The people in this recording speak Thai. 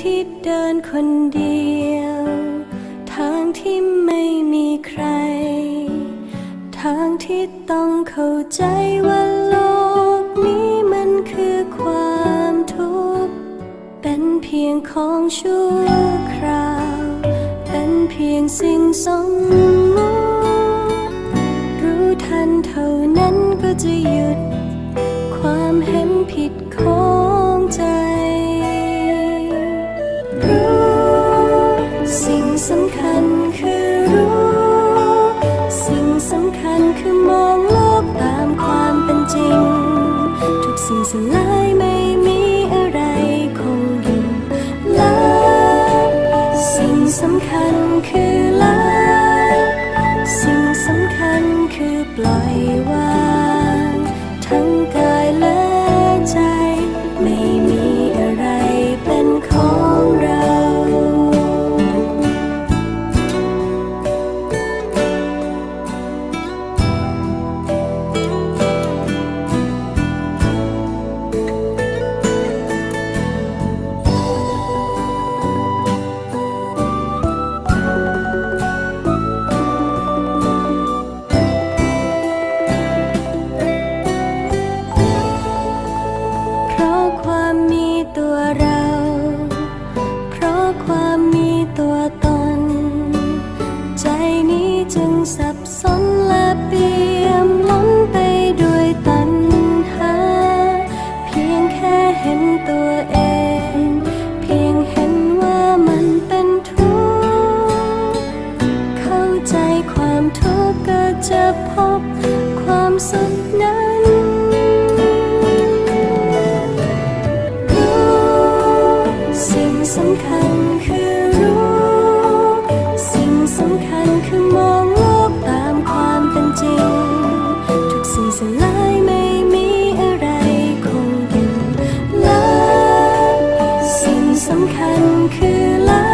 ที่เดินคนเดียว ทางที่ไม่มีใคร ทางที่ต้องเข้าใจว่าโลกนี้มันคือความทุกข์ เป็นเพียงของชั่วคราว เป็นเพียงสิ่งสม สำคัญคือลาสิ่งสำคัญคือปล่อยวาง สับสนและเปี่ยมล้นไปด้วยตัณหา เพียงแค่เห็นตัวเอง เพียงเห็นว่ามันเป็นทุกข์เข้าใจความทุกข์ก็จะพบความสุขนั้นสิ่งสำคัญ คัญคือลา